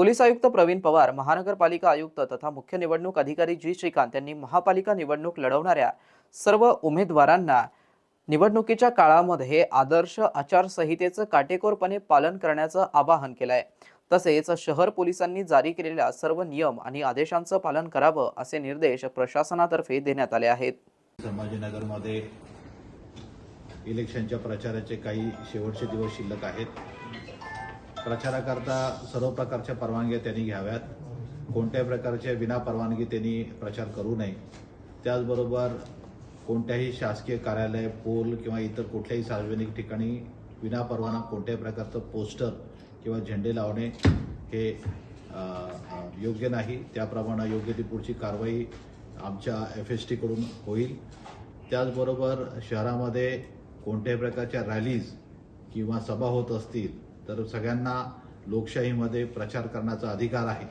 Police आयुक्त प्रवीण पवार महानगरपालिका आयुक्त तथा मुख्य निवडणूक अधिकारी जी श्रीकांत यांनी महापालिका निवडणूक लढवणाऱ्या सर्व उमेदवारांना निवडणुकीच्या काळामध्ये आदर्श आचारसंहितेचं काटेकोरपणे पालन करण्याचं आवाहन केलं आहे तसेच शहर पोलिसांनी जारी केलेल्या सर्व नियम आणि आदेशांचं पालन करावं असे निर्देश प्रशासनातर्फे देण्यात आले आहेत. संभाजीनगरमध्ये इलेक्शनच्या प्रचाराचे काही शेवटचे दिवस शिल्लक आहेत. प्रचाराकरता सर्व प्रकारच्या परवानग्या त्यांनी घ्याव्यात. कोणत्याही प्रकारच्या विना परवानगी त्यांनी प्रचार करू नये. त्याचबरोबर कोणत्याही शासकीय कार्यालय पोल किंवा इतर कुठल्याही सार्वजनिक ठिकाणी विना परवाना कोणत्याही प्रकारचं पोस्टर किंवा झेंडे लावणे हे योग्य नाही. त्याप्रमाणे योग्य ती पुढची कारवाई आमच्या एफ एस टीकडून होईल. त्याचबरोबर शहरामध्ये कोणत्याही प्रकारच्या रॅलीज किंवा सभा होत असतील तर सगळ्यांना लोकशाहीमध्ये प्रचार करण्याचा अधिकार आहे.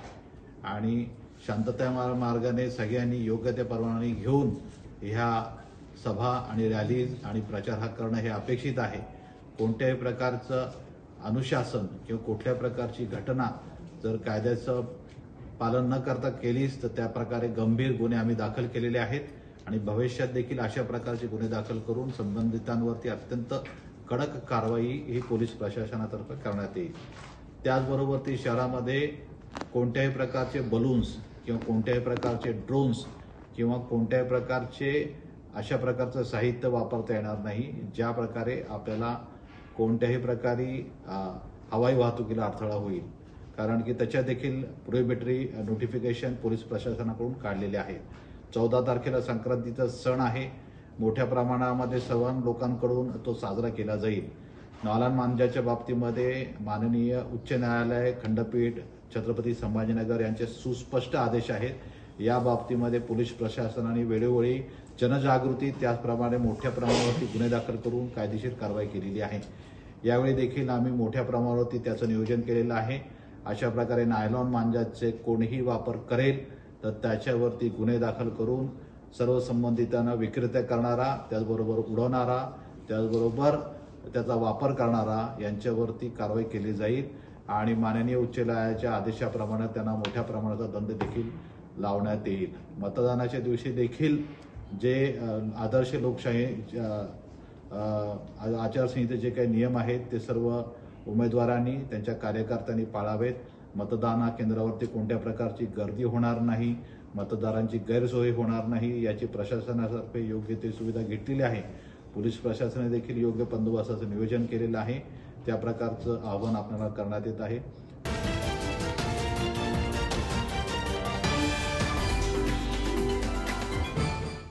आणि शांतता मार्गाने सगळ्यांनी योग्य त्या परवानगी घेऊन ह्या सभा आणि रॅलीज आणि प्रचार हा करणं हे अपेक्षित आहे. कोणत्याही प्रकारचं अनुशासन किंवा कुठल्या प्रकारची घटना जर कायद्याचं पालन न करता केलीच तर त्या प्रकारे गंभीर गुन्हे आम्ही दाखल केलेले आहेत. आणि भविष्यात देखील अशा प्रकारचे गुन्हे दाखल करून संबंधितांवरती अत्यंत कडक कारवाई ही पोलीस प्रशासनातर्फे करण्यात येईल. त्याचबरोबर ती शहरामध्ये कोणत्याही प्रकारचे बलून्स किंवा कोणत्याही प्रकारचे ड्रोन्स किंवा कोणत्याही प्रकारचे अशा प्रकारचं साहित्य वापरता येणार नाही. ज्या प्रकारे आपल्याला कोणत्याही प्रकारे हवाई वाहतुकीला अडथळा होईल. कारण की त्याच्या देखील प्रोहिबिटरी नोटिफिकेशन पोलीस प्रशासनाकडून काढलेले आहे चौदा तारखेला संक्रांतीचा सण आहे. मोठ्या प्रमाणामध्ये सर्व लोकांकडून तो साजरा केला जाईल. नालान मांजाच्या बाबतीमध्ये माननीय उच्च न्यायालय खंडपीठ छत्रपती संभाजीनगर यांचे सुस्पष्ट आदेश आहेत. या बाबतीमध्ये पोलीस प्रशासनाने वेळोवेळी जनजागृती त्याचप्रमाणे मोठ्या प्रमाणावरती गुन्हे दाखल करून कायदेशीर कारवाई केलेली आहे. यावेळी देखील आम्ही मोठ्या प्रमाणावरती त्याचं नियोजन केलेलं आहे. अशा प्रकारे नायलॉन मांजाचे कोणीही वापर करेल तर त्याच्यावरती गुन्हे दाखल करून सर्व संबंधितांना विक्रेत्या करणारा त्याचबरोबर उडवणारा त्याचबरोबर त्याचा वापर करणारा यांच्यावरती कारवाई केली जाईल आणि माननीय उच्च न्यायालयाच्या आदेशाप्रमाणे त्यांना मोठ्या प्रमाणाचा दंड देखील लावण्यात येईल. मतदानाच्या दिवशी देखील जे आदर्श लोकशाही आचारसंहिते जे काही नियम आहेत ते सर्व उमेदवारांनी त्यांच्या कार्यकर्त्यांनी पाळावेत. मतदान केंद्रावरती कोणत्या प्रकारची गर्दी होणार नाही. मतदारांची गैरसोय होणार नाही याची प्रशासनातर्फे योग्य ते सुविधा घेतलेली आहे. पोलीस प्रशासनाने देखील योग्य बंदोबस्ताचं नियोजन केलेलं आहे. त्या प्रकारचं आव्हान आपल्याला करण्यात येत आहे.